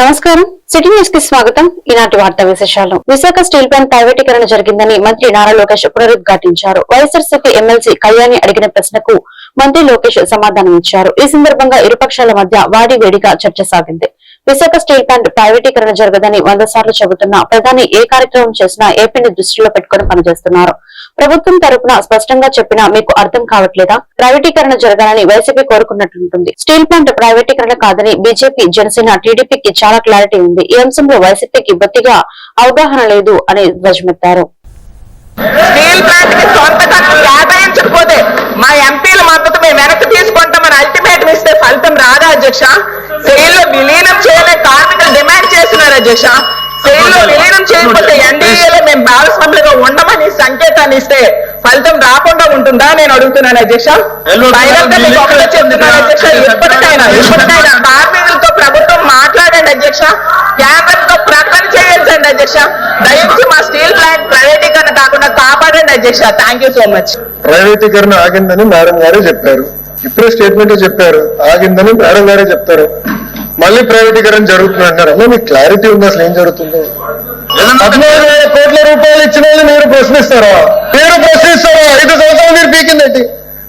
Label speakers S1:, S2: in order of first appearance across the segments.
S1: నమస్కారం. సిటీ న్యూస్కి స్వాగతం. ఈనాటి వార్తా విశేషాలు. విశాఖ స్టీల్ ప్లాంట్ ప్రైవేటీకరణ జరిగిందని మంత్రి నారా లోకేష్ పునరుద్ఘాటించారు. వైఎస్ఆర్సీపీ ఎమ్మెల్సీ కళ్యాణి అడిగిన ప్రశ్నకు మంత్రి లోకేష్ సమాధానం ఇచ్చారు ఈ సందర్భంగా ఇరుపక్షాల మధ్య వాడి వేడిగా చర్చ సాగింది. విశాఖ స్టీల్ ప్లాంట్ ప్రైవేటీకరణ జరగదని వంద సార్లు చెబుతున్నా ప్రధాని ఏ కార్యక్రమం చేసినా ఏపీని దృష్టిలో పెట్టుకుని పనిచేస్తున్నారు. ప్రభుత్వం తరపున స్పష్టంగా చెప్పినా మీకు అర్థం కావట్లేదా? ప్రైవేటీకరణ జరగాలని వైసీపీ కోరుకున్నట్లుంటుంది స్టీల్ ప్లాంట్ ప్రైవేటీకరణ కాదని బీజేపీ జనసేన టీడీపీకి చాలా క్లారిటీ ఉంది. ఈ అంశంలో వైసీపీకి బొత్తిగా అవగాహన లేదు అని ధ్వజమెత్తారు.
S2: స్టీల్ ప్లాంట్కి సొంత ఖర్చు కేటాయించకపోతే మా ఎంపీల మద్దతు మేము వెనక్కి తీసుకుంటామని అల్టిమేటం ఇస్తే ఫలితం రాదా అధ్యక్ష? సెయిల్లో విలీనం చేయలే కార్మికులు డిమాండ్ చేస్తున్నారు అధ్యక్ష. సెయిల్లో విలీనం చేయకపోతే ఎన్డీఏలో మేము భాగస్వాములుగా ఉండమని సంకేతాన్ని ఇస్తే ఫలితం రాకుండా ఉంటుందా నేను అడుగుతున్నాను అధ్యక్ష? ఫైనల్గా మీకు ఒకటే చెప్తున్నాను అధ్యక్ష ఇప్పటికైనా ఇప్పటికైనా కార్మికులతో ప్రభుత్వం మాట్లాడండి అధ్యక్ష. కేంద్రంతో ప్రకటన చేయించండి అధ్యక్ష. దయచేసి మా స్టీల్ ప్లాంట్ ప్రైవేటీకరణ కాకుండా కాపాడండి అధ్యక్ష. థ్యాంక్ యూ సో మచ్
S3: ప్రైవేటీకరణ ఆగిందని మేడం గారే చెప్పారు. ఇప్పుడే స్టేట్మెంట్ చెప్పారు. ఆగిందని మేడం గారే చెప్తారు. మళ్ళీ ప్రైవేటీకరణ జరుగుతుంది అంటారు అమ్మా మీకు క్లారిటీ ఉంది అసలు ఏం జరుగుతుందో? పద్నాలుగు వేల కోట్ల రూపాయలు ఇచ్చిన వాళ్ళు మీరు ప్రశ్నిస్తారా? మీరు ప్రశ్నిస్తారా? ఐదు సంవత్సరాలు మీరు పీకిందేంటి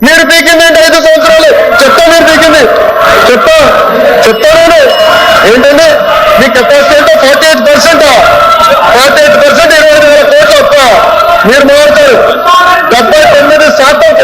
S3: మీరు పీకింది ఏంటి? ఐదు సంవత్సరాలు చెప్తా మీరు పీకింది. చెప్తా. చెప్తా నేను. ఏంటండి? మీ కెపాసిటీ అంటే forty eight percent forty eight percent ఇరవై ఐదు వేల కోట్లు అప్ప మీరు మారుతారు. డెబ్బై తొమ్మిది శాతం.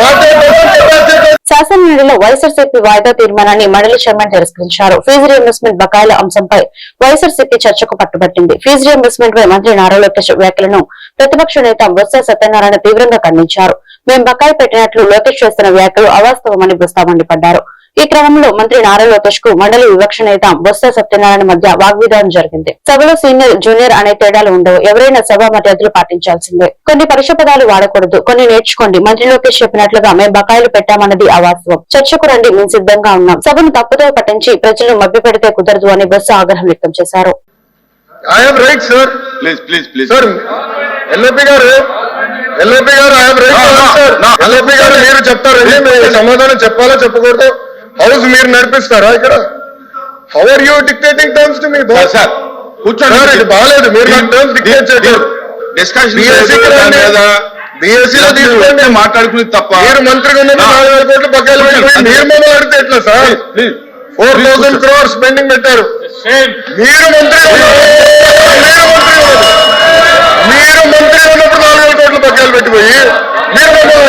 S3: ఫార్టీ ఎయిట్ పర్సెంట్ కెపాసిటీ
S1: శాసనమండలిలో వైఎస్ఆర్సీపీ వాయిదా తీర్మానాన్ని మండలి చైర్మన్ తిరస్కరించారు. ఫీజు రియంబర్స్మెంట్ బకాయిల అంశంపై వైఎస్ఆర్సీపీ చర్చకు పట్టుబట్టింది. ఫీజు రియంబర్స్మెంట్ పై మంత్రి నారా లోకేష్ వ్యాఖ్యలను ప్రతిపక్ష నేత బొత్స సత్యనారాయణ తీవ్రంగా ఖండించారు. మేం బకాయి పెట్టినట్లు లోకేష్ చేస్తున్న వ్యాఖ్యలు అవాస్తవమని బుస్తా మండిపడ్డారు ఈ క్రమంలో మంత్రి నారా లోకేష్కు మండలి వివక్ష నేత బొత్స సత్యనారాయణ మధ్య వాగ్వివాదం జరిగింది. సభలో సీనియర్ జూనియర్ అనే తేడాలు ఉండవు. ఎవరైనా సభా మర్యాదలు పాటించాల్సిందే. కొన్ని పరుష పదాలు వాడకూడదు. కొన్ని నేర్చుకోండి. మంత్రి లోకేష్ చెప్పినట్లుగా మేము బకాయిలు పెట్టామన్నది అవాస్తవం. చర్చకు రండి. మేము సిద్ధంగా ఉన్నాం. సభను తప్పుతో పట్టించి ప్రజలను మభ్యపెడితే కుదరదు అని బొత్స ఆగ్రహం వ్యక్తం చేశారు.
S3: I am right
S4: sir please please
S3: please sir LOP garu LOP garu I am right
S4: No, no,
S3: sir
S4: no.
S3: LOP garu మీరు చెప్తారండి మీరు సమాధానం చెప్పాలా చెప్పకూడదు? హౌస్ మీరు నడిపిస్తారా ఇక్కడ? How are you dictating terms to
S4: me sir కూర్చోండి.
S3: బాగాలేదు. మీరు నాకు టర్మ్స్ డిక్టేట్ చేయరు
S4: డిస్కషన్. మాట్లాడుకునేది తప్ప.
S3: మీరు మంత్రిగా. నాలుగు వేల కోట్లు బకాయిలు పెట్టుకుని మీరు మనం అడిగితే ఎట్లా
S4: sir
S3: four thousand crores pending పెట్టారు. మీరు మంత్రి మీరు మంత్రి ఉన్నప్పుడు నాలుగు వేల కోట్ల బకాయిలు పెట్టిపోయి మీరు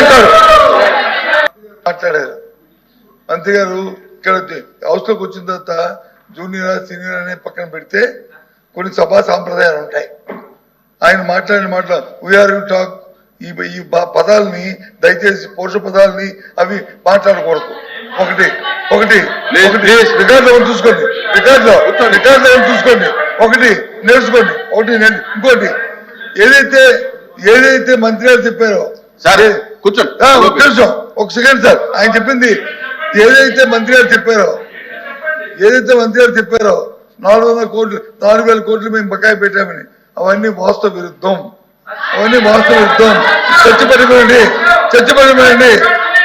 S3: అంటారు. మాట్లాడారు. మంత్రి గారు ఇక్కడ హౌస్లోకి వచ్చిన తర్వాత జూనియర్ సీనియర్ అనే పక్కన పెడితే కొన్ని సభా సాంప్రదాయాలు ఉంటాయి ఆయన మాట్లాడిన మాటలు వీఆర్ యూ టాక్ ఈ పదాలని దయచేసి పౌరుష పదాలని అవి మాట్లాడకూడదు ఒకటి ఒకటి
S4: Please,
S3: ఒకటి
S4: please.
S3: రికార్డ్లో చూసుకోండి రికార్డ్లో రికార్డ్లో చూసుకోండి ఒకటి నేర్చుకోండి ఒకటి ఇంకోటి ఏదైతే ఏదైతే మంత్రి గారు చెప్పారో
S4: సార్ కూర్చోండి
S3: ఒక సెకండ్ సార్ ఆయన చెప్పింది ఏదైతే మంత్రి గారు చెప్పారో ఏదైతే మంత్రి గారు చెప్పారో నాలుగు వందల కోట్లు నాలుగు వేల కోట్లు మేము బకాయి పెట్టామని అవన్నీ వాస్తవ విరుద్ధం. అవన్నీ వాస్తవ విరుద్ధం. చచ్చిపడిపోయండి చచ్చిపడిపోయండి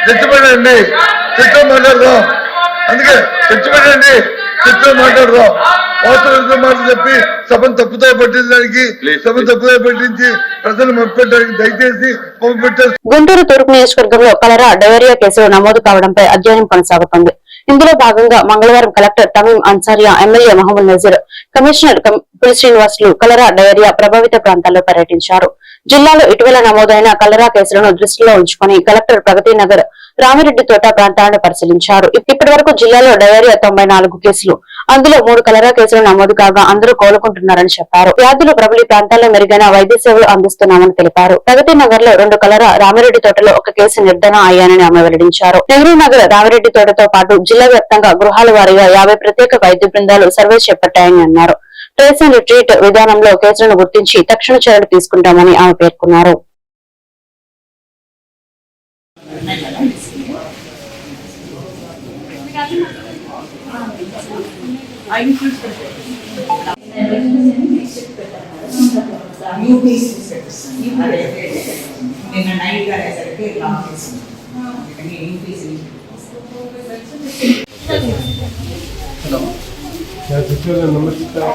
S3: చర్చ పడిపోయండి చర్చలో మాట్లాడదాం. అందుకే చర్చ పెట్టండి చర్చలో మాట్లాడదాం. మాటలు చెప్పి సభను తప్పుతో పట్టించడానికి సభను. తప్పుతో పట్టించి ప్రజలు మప్పెట్టడానికి దయచేసి
S1: గుంటూరు తూర్పు నియోజకవర్గంలో కలరా డయేరియా కేసులు నమోదు కావడంపై అధ్యయనం కొనసాగుతోంది ఇందులో భాగంగా మంగళవారం collector Tamim Ansariya MLA Mohammed Nazeer commissioner కం- పులి శ్రీనివాసులు కలరా డయేరియా ప్రభావిత ప్రాంతాల్లో పర్యటించారు జిల్లాలో ఇటీవల నమోదైన కలరా కేసులను దృష్టిలో ఉంచుకుని కలెక్టర్ ప్రగతి నగర్ రామిరెడ్డి తోట ప్రాంతాలను పరిశీలించారు. ఇప్పటి వరకు జిల్లాలో డయేరియా తొంభై నాలుగు కేసులు అందులో మూడు కలరా కేసులు నమోదు కాగా అందరూ కోలుకుంటున్నారని చెప్పారు. వ్యాధులు ప్రబలి ప్రాంతాల్లో మెరుగైన వైద్య సేవలు అందిస్తున్నామని తెలిపారు. ప్రగతి నగర్లో రెండు కలరా రామిరెడ్డి తోటలో ఒక కేసు నిర్ధారణ అయ్యానని ఆమె వెల్లడించారు. నెహ్రూ నగర్ రామిరెడ్డి తోటతో పాటు జిల్లా వ్యాప్తంగా గృహాల వారీగా యాభై ప్రత్యేక వైద్య బృందాలు సర్వే చేపట్టాయని అన్నారు. ట్రేస్ అండ్ ట్రీట్ విధానంలో కేసులను గుర్తించి తక్షణ చర్యలు తీసుకుంటామని ఆమె పేర్కొన్నారు.
S5: 야, 주차장 너무 쉽다.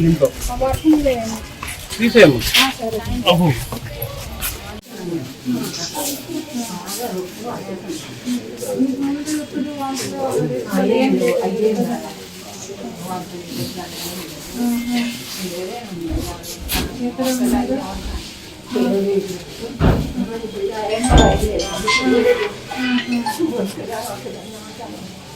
S5: న్యూ పీస్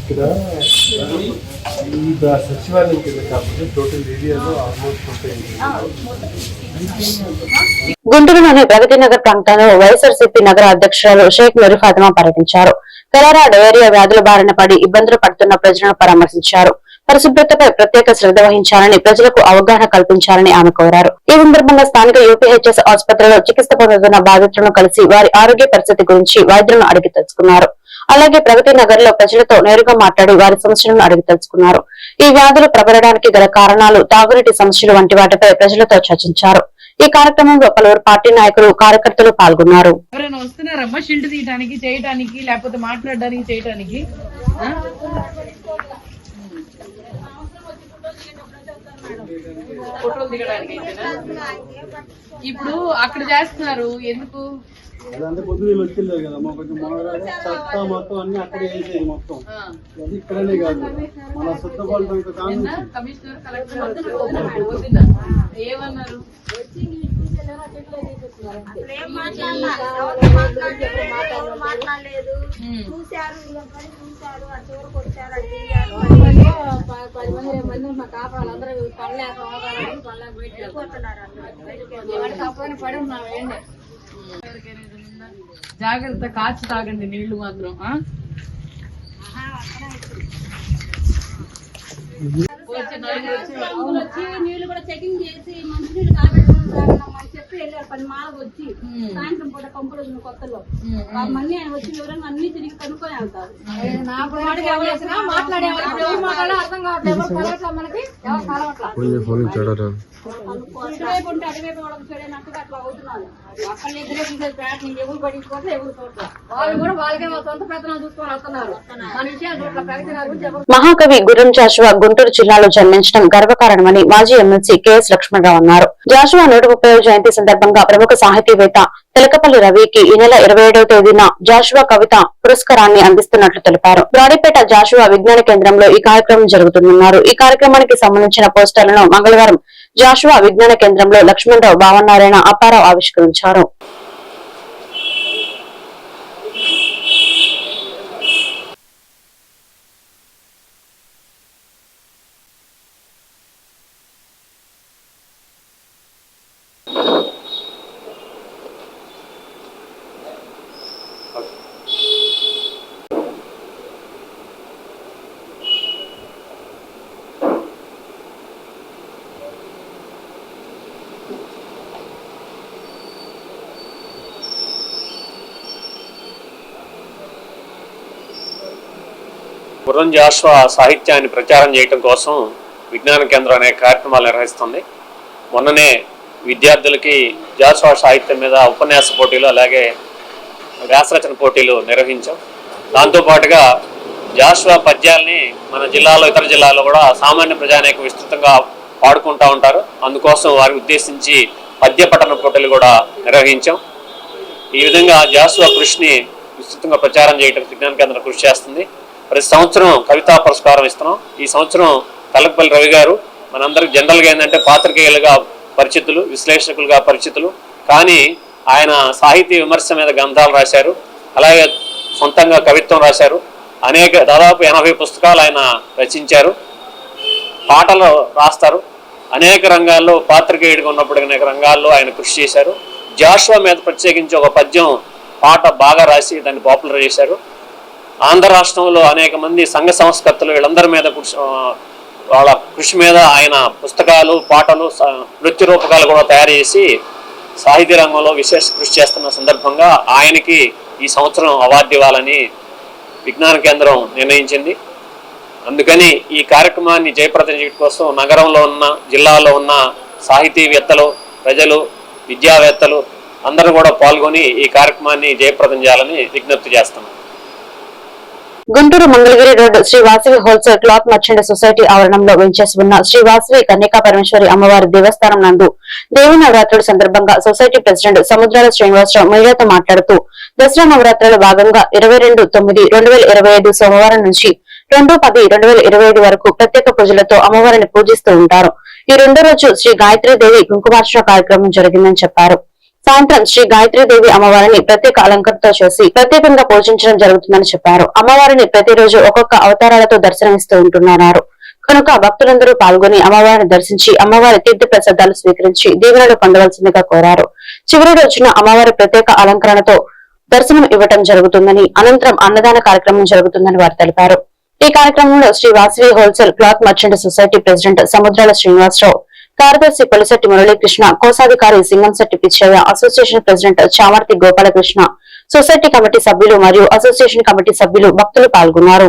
S3: ఇక్కడ ఈ సచివాలయం కింద కాకపోతే టోటల్ ఏరియాలో ఆల్మోస్ట్ ఉంటాయి
S1: గుంటూరులోని ప్రగతి నగర్ ప్రాంతంలో వైఎస్ఆర్సీపీ నగర అధ్యక్షురాలు షేక్ నూరి ఫాతిమా పర్యటించారు. కలరా డయేరియా వ్యాధుల బారిన పడి ఇబ్బందులు పడుతున్న ప్రజలను పరామర్శించారు. పరిశుభ్రతపై ప్రత్యేక శ్రద్ధ వహించాలని ప్రజలకు అవగాహన కల్పించాలని ఆమె కోరారు. ఈ సందర్భంగా స్థానిక యూపీహెచ్ఎస్ ఆసుపత్రిలో చికిత్స పొందుతున్న బాధితులను కలిసి వారి ఆరోగ్య పరిస్థితి గురించి వైద్యులను అడిగి తెలుసుకున్నారు. అలాగే ప్రగతి నగర్లో ప్రజలతో నేరుగా మాట్లాడి వారి సమస్యలను అడిగి తెలుసుకున్నారు. ఈ వ్యాధులు ప్రబలడానికి గల కారణాలు తాగునీటి సమస్యలు వంటి వాటిపై ప్రజలతో చర్చించారు. ఈ కార్యక్రమంలో పలువురు పార్టీ నాయకులు కార్యకర్తలు పాల్గొన్నారు.
S6: ఎవరైనా వస్తున్నారమ్మా షిల్డ్ తీయడానికి చేయడానికి లేకపోతే మాట్లాడడానికి చేయడానికి ఆ? ఫోటోలు దిగడానికి ఇప్పుడు అక్కడ చేస్తున్నారు ఎందుకు?
S7: అదంతా పొద్దున్న వచ్చింది కదమ్మా కొంచెం మొదలగా చెత్త మొత్తం అన్ని అక్కడే వేసేది మొత్తం
S6: ఆ.
S7: అది ఇక్కడనే కాదు మన శుద్ధ పళ్ళం ఇంకా
S6: నిన్న
S7: కాను
S6: కమిషనర్ కలెక్టర్ వచ్చారు. పొద్దున్న. ఏమన్నారు
S8: మాట్లాడలేదు
S6: ఉమ్.
S8: చూశారు ఇలా పని చూశారు ఆ చివరికి వచ్చారు అది తీయాలి. పది మంది మంది మా కాపాడాలి అందరూ బయటకు వెళ్ళిపోతున్నారు వెళ్ళి పడి ఉన్నాం ఏంటి?
S6: జాగ్రత్త కాచి తాగండి నీళ్ళు మాత్రం? వచ్చి
S8: నీళ్ళు కూడా చెకింగ్ చేసి మంచి నీళ్ళు తాగడం చెప్పి వెళ్ళారు. పని మాలకు వచ్చి సాయంత్రం పూట కంపులు కొత్తలో. మళ్ళీ ఆయన వచ్చి వివరంగా అన్ని తిరిగి కనుక్కొని వెళ్తారు. నాకు వాడికి ఎవరు వచ్చినా మాట్లాడేవాళ్ళు. ఇప్పుడు ఎవరు మాట్లాడాలో అర్థం కావట్లేదు. ఎవరు కలవట్లా మనకి ఎవరు కలవట్లా? ఇటువైపు ఉంటే అటువైపు వాళ్ళకి చెడైనట్టుగా అట్లా అవుతున్నారు. అక్కడ ఇద్దరే చూసేది ప్రయత్నం ఎవరు పడించుకోవట్లే ఎవరు చూడట్లేదు వాళ్ళు కూడా వాళ్ళకే వాళ్ళ సొంత ప్రయత్నాలు చూసుకొని వస్తున్నారు. మన విషయాలు చూడట్ల ప్రగతి గారి గురించి ఎవరు
S1: మహాకవి గుర్రం జాషువా గుంటూరు జిల్లాలో జన్మించడం గర్వకారణమని మాజీ ఎమ్మెల్సీ కెఎస్ లక్ష్మణరావు అన్నారు. జాషువా నూట ముప్పై జయంతి సందర్భంగా ప్రముఖ సాహితీవేత్త తెలకపల్లి రవికి ఈ నెల ఇరవై ఏడవ తేదీన జాషువా కవిత పురస్కారాన్ని అందిస్తున్నట్లు తెలిపారు. బ్రాడీపేట జాషువా విజ్ఞాన కేంద్రంలో ఈ కార్యక్రమం జరుగుతుందన్నారు. ఈ కార్యక్రమానికి సంబంధించిన పోస్టర్లను మంగళవారం జాషువా విజ్ఞాన కేంద్రంలో లక్ష్మణరావు భావనారాయణ అప్పారావు ఆవిష్కరించారు.
S9: గుర్రం జాషువా సాహిత్యాన్ని ప్రచారం చేయటం కోసం విజ్ఞాన కేంద్రం అనే కార్యక్రమాలు నిర్వహిస్తుంది. మొన్ననే విద్యార్థులకి జాషువా సాహిత్యం మీద ఉపన్యాస పోటీలు అలాగే వ్యాసరచన పోటీలు నిర్వహించాం. దాంతోపాటుగా జాషువా పద్యాల్ని మన జిల్లాలో ఇతర జిల్లాలో కూడా సామాన్య ప్రజానేక విస్తృతంగా పాడుకుంటూ ఉంటారు. అందుకోసం వారిని ఉద్దేశించి పద్య పఠన పోటీలు కూడా నిర్వహించాం. ఈ విధంగా జాషువా కృషిని విస్తృతంగా ప్రచారం చేయటం విజ్ఞాన కేంద్రం కృషి చేస్తుంది. ప్రతి సంవత్సరం కవితా పురస్కారం ఇస్తున్నాం. ఈ సంవత్సరం తలకపల్లి రవి గారు మనందరికి జనరల్గా ఏంటంటే పాత్రికేయులుగా పరిచితులు విశ్లేషకులుగా పరిచితులు. కానీ ఆయన సాహితీ విమర్శ మీద గ్రంథాలు రాశారు. అలాగే సొంతంగా కవిత్వం రాశారు. అనేక దాదాపు ఎనభై పుస్తకాలు ఆయన రచించారు. పాటలు రాస్తారు. అనేక రంగాల్లో పాత్రికేయుడిగా ఉన్నప్పుడు అనేక రంగాల్లో ఆయన కృషి చేశారు. జాషువా మీద ప్రత్యేకించి ఒక పద్యం పాట బాగా రాసి దాన్ని పాపులర్ చేశారు. ఆంధ్ర రాష్ట్రంలో అనేక మంది సంఘ సంస్కర్తలు వీళ్ళందరి మీద కృషి వాళ్ళ కృషి మీద ఆయన పుస్తకాలు పాటలు నృత్య రూపకాలు కూడా తయారు చేసి సాహితీ రంగంలో విశేష కృషి చేస్తున్న సందర్భంగా ఆయనకి ఈ సంవత్సరం అవార్డు ఇవ్వాలని విజ్ఞాన కేంద్రం నిర్ణయించింది. అందుకని ఈ కార్యక్రమాన్ని జయప్రదం చేయడం కోసం నగరంలో ఉన్న జిల్లాలో ఉన్న సాహితీవేత్తలు ప్రజలు విద్యావేత్తలు అందరూ కూడా పాల్గొని ఈ కార్యక్రమాన్ని జయప్రదం చేయాలని విజ్ఞప్తి చేస్తున్నాం.
S1: Guntur Mangalagiri road Shri Vasavi wholesale cloth merchant society ఆవరణంలో వెంచేసి ఉన్న శ్రీ వాసవి కన్యకా పరమేశ్వరి అమ్మవారి దేవస్థానం నందు దేవి నవరాత్రుల సందర్భంగా సొసైటీ ప్రెసిడెంట్ సముద్రాల శ్రీనివాసరావు మీడియాతో మాట్లాడుతూ దసరా నవరాత్రుల భాగంగా ఇరవై రెండు తొమ్మిది రెండు వేల ఇరవై ఐదు సోమవారం నుంచి రెండు పది రెండు వేల ఇరవై ఐదు వరకు ప్రత్యేక పూజలతో అమ్మవారిని పూజిస్తూ ఉంటారు. ఈ రెండో రోజు శ్రీ గాయత్రీదేవి కుంకుమార్చన కార్యక్రమం జరిగిందని చెప్పారు. సాయంత్రం శ్రీ గాయత్రీదేవి అమ్మవారిని ప్రత్యేక అలంకరణతో చేసి ప్రత్యేకంగా పూజించడం జరుగుతుందని చెప్పారు. అమ్మవారిని ప్రతిరోజు ఒక్కొక్క అవతారాలతో దర్శనమిస్తూ ఉంటున్నారు. కనుక భక్తులందరూ పాల్గొని అమ్మవారిని దర్శించి అమ్మవారి తీర్థ ప్రసాదాలు స్వీకరించి దీవెనలు పొందవలసిందిగా కోరారు. చివరి రోజున అమ్మవారి ప్రత్యేక అలంకరణతో దర్శనం ఇవ్వటం జరుగుతుందని అనంతరం అన్నదాన కార్యక్రమం జరుగుతుందని వారు తెలిపారు. ఈ కార్యక్రమంలో Shri Vasavi wholesale cloth merchant society president Samudrala Srinivasarao కార్యదర్శి పొలిశెట్టి మురళీకృష్ణ కోశాధికారి Singamsetti Pichaiah association president Chamarthi Gopalakrishna society committee సభ్యులు మరియు అసోసియేషన్ కమిటీ సభ్యులు భక్తులు పాల్గొన్నారు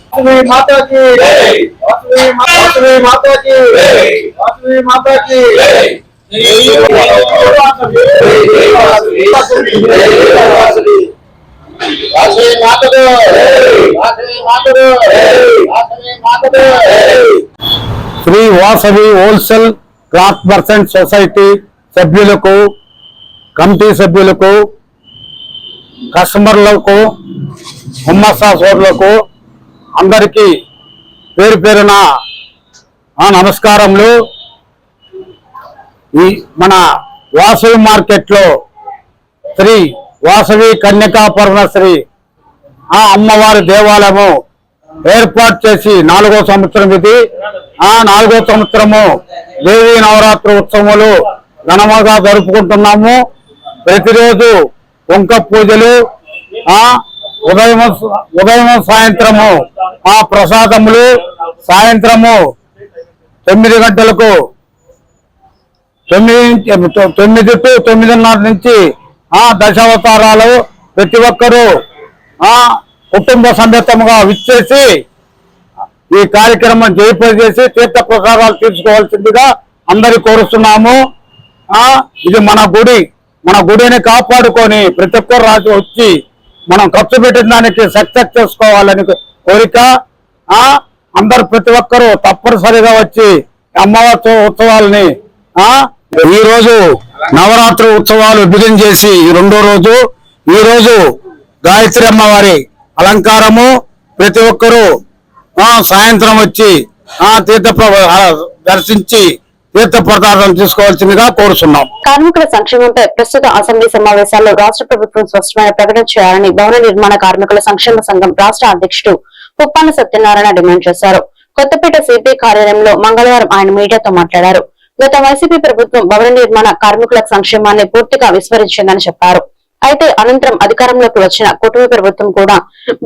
S7: Shri Vasavi wholesale cloth percent society సభ్యులకు కమిటీ సభ్యులకు కస్టమర్లకు గుమ్మస్తా సోదరులకు అందరికీ పేరు పేరున ఆ నమస్కారములు. ఈ మన వాసవి మార్కెట్లో శ్రీ వాసవి కన్యకా పరమశ్రీ ఆ అమ్మవారి దేవాలయము ఏర్పాటు చేసి నాలుగో సంవత్సరం ఇది. ఆ నాలుగో సంవత్సరము దేవీ నవరాత్రి ఉత్సవములు ఘనముగా జరుపుకుంటున్నాము. ప్రతిరోజు వంక పూజలు ఆ ఉదయం ఉదయం సాయంత్రము ఆ ప్రసాదములు సాయంత్రము తొమ్మిది గంటలకు తొమ్మిది తొమ్మిది టు తొమ్మిదిన్నర నుంచి ఆ దశావతారాలు ప్రతి ఒక్కరూ ఆ కుటుంబ సమేతముగా విచ్చేసి ఈ కార్యక్రమం జయప్రద చేసి తీర్థ ప్రసాదాలు తీర్చుకోవాల్సిందిగా అందరి కోరుస్తున్నాము ఇది మన గుడి. మన గుడిని కాపాడుకొని ప్రతి ఒక్కరు రాజు వచ్చి మనం ఖర్చు పెట్టిన దానికి సక్సెస్ చేసుకోవాలని కోరిక అందరు ప్రతి ఒక్కరూ తప్పనిసరిగా వచ్చి అమ్మవారి ఉత్సవాలని ఈ రోజు నవరాత్రి ఉత్సవాలు విభజన చేసి ఈ రెండో రోజు ఈ రోజు గాయత్రి అమ్మవారి అలంకారము ప్రతి ఒక్కరూ సాయంత్రం వచ్చి ఆ తీర్థ దర్శించి తీర్థ ప్రదార్థం తీసుకోవాల్సిందిగా కోరుతున్నాం
S1: కార్మికుల సంక్షేమంపై ప్రస్తుత అసెంబ్లీ సమావేశాల్లో రాష్ట్ర ప్రభుత్వం స్పష్టమైన ప్రకటన చేయాలని భవన నిర్మాణ కార్మికుల సంక్షేమ సంఘం రాష్ట్ర అధ్యక్షుడు పుప్పాన సత్యనారాయణ డిమాండ్ చేశారు. కొత్తపేట సిపి కార్యాలయంలో మంగళవారం ఆయన మీడియాతో మాట్లాడారు. గత వైసీపీ ప్రభుత్వం భవన నిర్మాణ కార్మికుల సంక్షేమాన్ని పూర్తిగా విస్మరించిందని చెప్పారు. అయితే అనంతరం అధికారంలోకి వచ్చిన కుటుంబ ప్రభుత్వం కూడా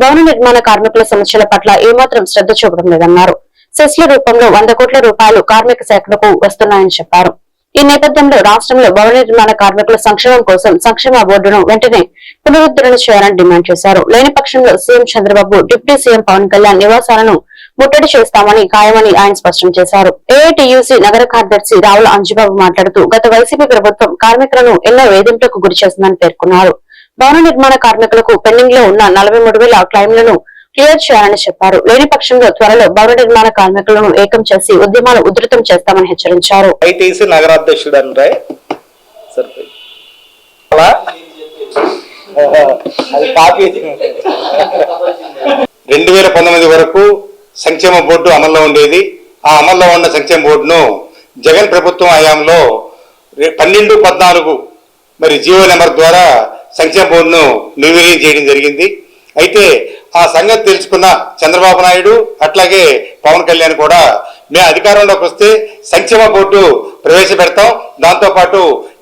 S1: భవన నిర్మాణ కార్మికుల సమస్యల పట్ల ఏమాత్రం శ్రద్ధ చూపడం లేదన్నారు. సెస్ల రూపంలో వంద కోట్ల రూపాయలు కార్మిక శాఖలకు వస్తున్నాయని చెప్పారు. ఈ నేపథ్యంలో రాష్ట్రంలో భవన నిర్మాణ కార్మికుల సంక్షేమం కోసం సంక్షేమ బోర్డును వెంటనే పునరుద్ధరణ చేయాలని డిమాండ్ చేశారు. లేని పక్షంలో CM Chandrababu deputy CM Pawan Kalyan నివాసాలను ముట్టడి చేస్తామని ఖాయమని ఆయన స్పష్టం చేశారు. ఏఐటియుసి నగర కార్యదర్శి రావుల అంజుబాబు మాట్లాడుతూ గత వైసీపీ ప్రభుత్వం కార్మికులను ఎన్నో వేధింపులకు గురి చేస్తుందని పేర్కొన్నారు. భవన నిర్మాణ కార్మికులకు పెండింగ్లో ఉన్న నలభై మూడు వేల క్లైమ్లను క్లియర్ చేయాలని చెప్పారు. లేని పక్షంలో త్వరలో భవన నిర్మాణ కార్మికులను ఏకం చేసి ఉద్యమాలు ఉధృతం చేస్తామని హెచ్చరించారు.
S10: ఐటీసీ నగరాధ్యక్షుడు రెండు వేల పంతొమ్మిది వరకు సంక్షేమ బోర్డు అమల్లో ఉండేది. ఆ అమల్లో ఉన్న సంక్షేమ బోర్డును జగన్ ప్రభుత్వం హయాంలో పన్నెండు పద్నాలుగు మరి జియో నెంబర్ ద్వారా సంక్షేమ బోర్డును నిర్వీర్యం చేయడం జరిగింది. అయితే ఆ సంగతి తెలుసుకున్న చంద్రబాబు నాయుడు అట్లాగే పవన్ కళ్యాణ్ కూడా మేము అధికారంలోకి వస్తే సంక్షేమ బోర్డు ప్రవేశపెడతాం. దాంతోపాటు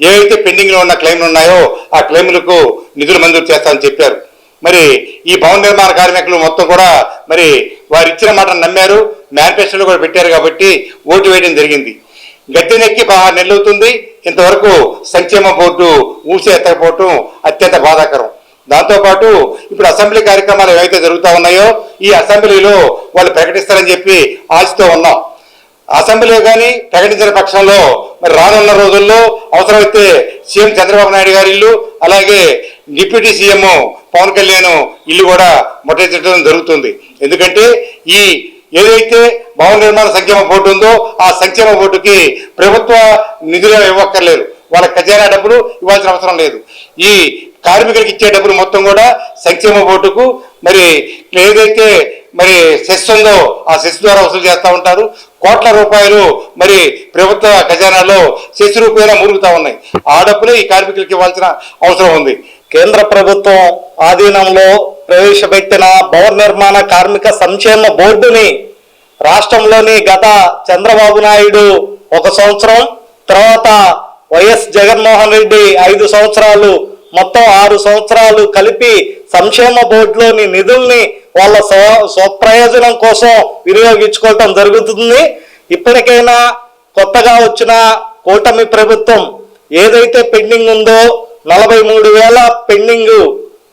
S10: ఏవైతే పెండింగ్లో ఉన్న క్లెయిమ్లు ఉన్నాయో ఆ క్లెయిమ్లకు నిధులు మంజూరు చేస్తామని చెప్పారు. మరి ఈ భవన నిర్మాణ కార్మికులు మొత్తం కూడా మరి వారు ఇచ్చిన మాటను నమ్మారు. మేనిఫెస్టోలు కూడా పెట్టారు కాబట్టి ఓటు వేయడం జరిగింది. గద్దెనెక్కి పదహారు నెలలు అవుతుంది. ఇంతవరకు సంక్షేమ బోర్డు ఊసి ఎత్తకపోవటం అత్యంత బాధాకరం. దాంతోపాటు ఇప్పుడు అసెంబ్లీ కార్యక్రమాలు ఏవైతే జరుగుతూ ఉన్నాయో ఈ అసెంబ్లీలో వాళ్ళు ప్రకటిస్తారని చెప్పి ఆశతో ఉన్నాం. అసెంబ్లీ కానీ ప్రకటించిన పక్షంలో మరి రానున్న రోజుల్లో అవసరమైతే సీఎం చంద్రబాబు నాయుడు గారి ఇల్లు అలాగే డిప్యూటీ సీఎం పవన్ కళ్యాణ్ ఇల్లు కూడా ముట్టడించడం జరుగుతుంది. ఎందుకంటే ఈ ఏదైతే భవన నిర్మాణ సంక్షేమ బోర్డు ఉందో ఆ సంక్షేమ బోర్డుకి ప్రభుత్వ నిధులు ఇవ్వక్కర్లేదు. వాళ్ళ ఖజానా డబ్బులు ఇవ్వాల్సిన అవసరం లేదు. ఈ కార్మికులకు ఇచ్చే డబ్బులు మొత్తం కూడా సంక్షేమ బోర్డుకు మరి ఏదైతే మరి సెస్ ఉందో ఆ సెస్ ద్వారా వసూలు చేస్తూ ఉంటారు. కోట్ల రూపాయలు మరి ప్రభుత్వ ఖజానాలో సెస్ రూపేణా మురుగుతూ ఉన్నాయి. ఆ డబ్బులే ఈ కార్మికులకు ఇవ్వాల్సిన అవసరం ఉంది. కేంద్ర ప్రభుత్వం ఆధీనంలో ప్రవేశపెట్టిన భవన నిర్మాణ కార్మిక సంక్షేమ బోర్డుని రాష్ట్రంలోని గత చంద్రబాబు నాయుడు ఒక సంవత్సరం తర్వాత వైఎస్ జగన్మోహన్ రెడ్డి ఐదు సంవత్సరాలు మొత్తం ఆరు సంవత్సరాలు కలిపి సంక్షేమ బోర్డులోని నిధుల్ని వాళ్ళ స్వ స్వప్రయోజనం కోసం వినియోగించుకోవటం జరుగుతుంది. ఇప్పటికైనా కొత్తగా వచ్చిన కూటమి ప్రభుత్వం ఏదైతే పెండింగ్ ఉందో నలభై మూడు వేల పెండింగ్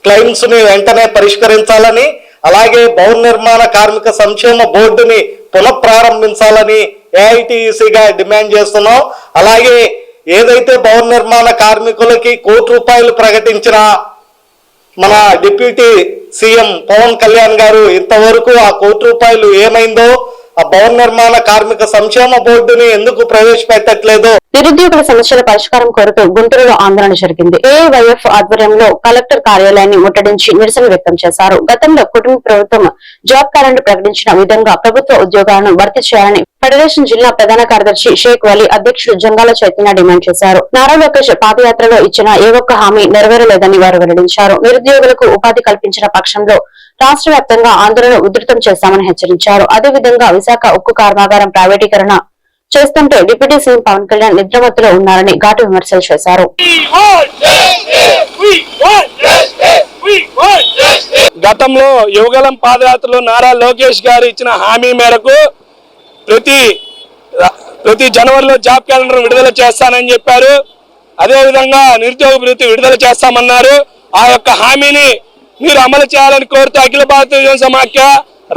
S10: క్లెయిమ్స్ని వెంటనే పరిష్కరించాలని అలాగే భవన నిర్మాణ కార్మిక సంక్షేమ బోర్డుని పునఃప్రారంభించాలని ఏఐటిసిగా డిమాండ్ చేస్తున్నాం. అలాగే ఏదైతే భవన నిర్మాణ కార్మికులకి కోటి రూపాయలు ప్రకటించిన మన డిప్యూటీ సీఎం పవన్ కళ్యాణ్ గారు ఇంతవరకు ఆ కోటి రూపాయలు ఏమైందో ఆ భవన నిర్మాణ కార్మిక సంక్షేమ బోర్డుని ఎందుకు ప్రవేశపెట్టట్లేదు
S1: నిరుద్యోగుల సమస్యల పరిష్కారం కోరుతూ గుంటూరులో ఆందోళన జరిగింది. ఏవైఎఫ్ ఆధ్వర్యంలో కలెక్టర్ కార్యాలయాన్ని ముట్టడించి నిరసన వ్యక్తం చేశారు. గతంలో కుటుంబ ప్రభుత్వం జాబ్ క్యాలెండర్ ప్రకటించిన విధంగా ప్రభుత్వ ఉద్యోగాలను భర్తీ చేయాలని ఫెడరేషన్ జిల్లా ప్రధాన కార్యదర్శి షేక్ వలీ అధ్యక్షుడు జంగాల చైతన్య డిమాండ్ చేశారు. నారా లోకేష్ పాదయాత్రలో ఇచ్చిన ఏ ఒక్క హామీ నెరవేరలేదని వారు వెల్లడించారు. నిరుద్యోగులకు ఉపాధి కల్పించిన పక్షంలో రాష్ట్ర వ్యాప్తంగా ఆందోళన ఉధృతం చేస్తామని హెచ్చరించారు. అదేవిధంగా విశాఖ ఉక్కు కర్మాగారం ప్రైవేటీకరణ చేస్తుంటే డిప్యూటీ సీఎం పవన్ కళ్యాణ్ నిద్రమత్తులో ఉన్నారని ఘాటు విమర్శలు చేశారు.
S10: గతంలో యువగలం పాదయాత్రలో నారా లోకేష్ గారు ఇచ్చిన హామీ మేరకు ప్రతి ప్రతి జనవరిలో జాబ్ క్యాలెండర్ విడుదల చేస్తానని చెప్పారు. అదేవిధంగా నిరుద్యోగ భృతి విడుదల చేస్తామన్నారు. ఆ యొక్క హామీని మీరు అమలు చేయాలని కోరుతూ అఖిల భారత యువజన సమాఖ్య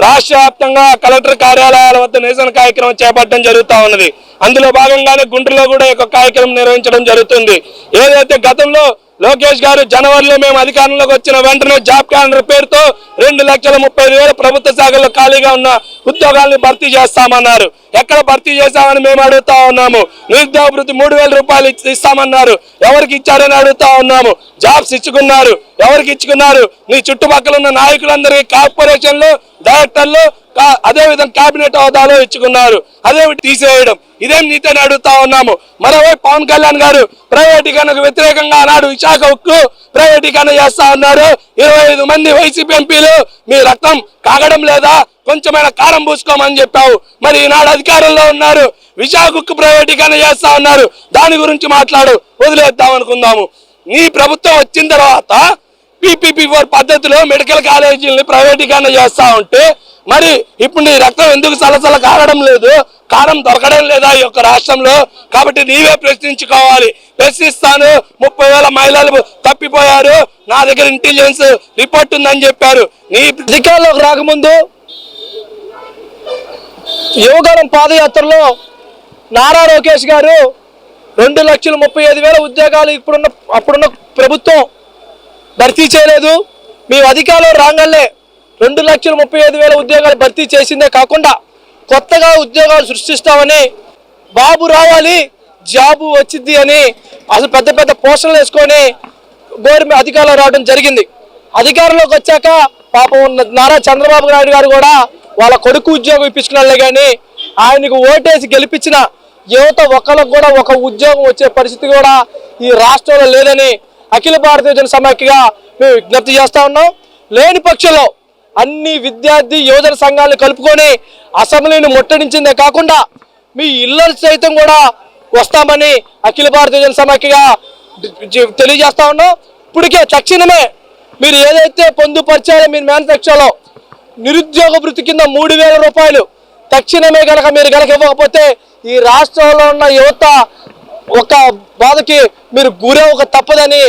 S10: రాష్ట్ర వ్యాప్తంగా కలెక్టర్ కార్యాలయాల వద్ద నిరసన కార్యక్రమం చేపట్టడం జరుగుతా ఉన్నది. అందులో భాగంగానే గుంటూరులో కూడా ఈ కార్యక్రమం నిర్వహించడం జరుగుతుంది. ఏదైతే గతంలో
S11: లోకేష్ గారు జనవరిలో మేము అధికారంలోకి వచ్చిన వెంటనే జాబ్ క్యాలెండర్ పేరుతో రెండు లక్షల ముప్పై వేల ప్రభుత్వ శాఖల్లో ఖాళీగా ఉన్న ఉద్యోగాలను భర్తీ చేస్తామన్నారు. ఎక్కడ భర్తీ చేశామని మేము అడుగుతా ఉన్నాము. నిరుద్యోగ వృత్తి మూడు వేల రూపాయలు ఇస్తామన్నారు. ఎవరికి ఇచ్చారని అడుగుతా ఉన్నాము. జాబ్స్ ఇచ్చుకున్నారు. ఎవరికి ఇచ్చుకున్నారు? నీ చుట్టుపక్కల ఉన్న నాయకులందరికీ కార్పొరేషన్లు డైరెక్టర్లు కా- అదే విధంగా కేబినెట్ హోదాలో ఇచ్చుకున్నారు. అదే తీసేయడం. ఇదేం నీతని అడుగుతా ఉన్నాము? మరోవైపు పవన్ కళ్యాణ్ గారు ప్రైవేటీకరణకు వ్యతిరేకంగా ఆనాడు విశాఖ ఉక్కు ప్రైవేటీకరణ చేస్తా ఉన్నారు ఇరవై ఐదు మంది వైసీపీ ఎంపీలు మీ రక్తం కాగడం లేదా? కొంచెమైన కారం పూసుకోమని చెప్పావు. మరి ఈనాడు అధికారంలో ఉన్నారు. విశాఖ ప్రైవేటీకరణ చేస్తా ఉన్నారు దాని గురించి మాట్లాడు. వదిలేద్దాం అనుకుందాము. నీ ప్రభుత్వం వచ్చిన తర్వాత పీపీపీ ఫోర్ పద్ధతిలో మెడికల్ కాలేజీలని ప్రైవేటీకరణ చేస్తా ఉంటే మరి ఇప్పుడు నీ రక్తం ఎందుకు సలసల కారడం లేదు? కారం దొరకడం లేదా ఈ యొక్క రాష్ట్రంలో? కాబట్టి నీవే ప్రశ్నించుకోవాలి. ప్రశ్నిస్తాను. ముప్పై వేల మహిళలు తప్పిపోయారు. నా దగ్గర ఇంటెలిజెన్స్ రిపోర్ట్ ఉందని చెప్పారు. నీ అధికారంలోకి రాకముందు యువగరం పాదయాత్రలో నారా లోకేష్ గారు రెండు లక్షల ముప్పై ఐదు వేల ఉద్యోగాలు ఇప్పుడున్న అప్పుడున్న ప్రభుత్వం భర్తీ చేయలేదు. మేము అధికారంలో రాగానే రెండు లక్షల ముప్పై ఐదు వేల ఉద్యోగాలు భర్తీ చేసిందే కాకుండా కొత్తగా ఉద్యోగాలు సృష్టిస్తామని బాబు రావాలి జాబు వచ్చింది అని అసలు పెద్ద పెద్ద పోస్టర్లు వేసుకొని గవర్నమెంట్ అధికారంలో రావడం జరిగింది. అధికారంలోకి వచ్చాక పాపం ఉన్న నారా చంద్రబాబు నాయుడు గారు కూడా వాళ్ళ కొడుకు ఉద్యోగం ఇప్పించుకున్నాళ్ళే కానీ ఆయనకు ఓటేసి గెలిపించిన యువత ఒకరికి కూడా ఒక ఉద్యోగం వచ్చే పరిస్థితి కూడా ఈ రాష్ట్రంలో లేదని అఖిల భారతీయ జన సమాఖ్యగా మేము విజ్ఞప్తి చేస్తా ఉన్నాం. లేని పక్షంలో అన్ని విద్యార్థి యువజన సంఘాలను కలుపుకొని అసెంబ్లీని ముట్టడించిందే కాకుండా మీ ఇళ్ళ సైతం కూడా వస్తామని అఖిల భారతీయ జనసమాఖ్యగా తెలియజేస్తా ఉన్నాం. ఇప్పటికే తక్షణమే మీరు ఏదైతే పొందుపరిచారో మీరు మేనిఫెస్టోలో నిరుద్యోగ వృత్తి కింద మూడు వేల రూపాయలు తక్షణమే గనక మీరు గనక ఇవ్వకపోతే ఈ రాష్ట్రంలో ఉన్న యువత ఒక బాధకి మీరు గురవ్వక తప్పదని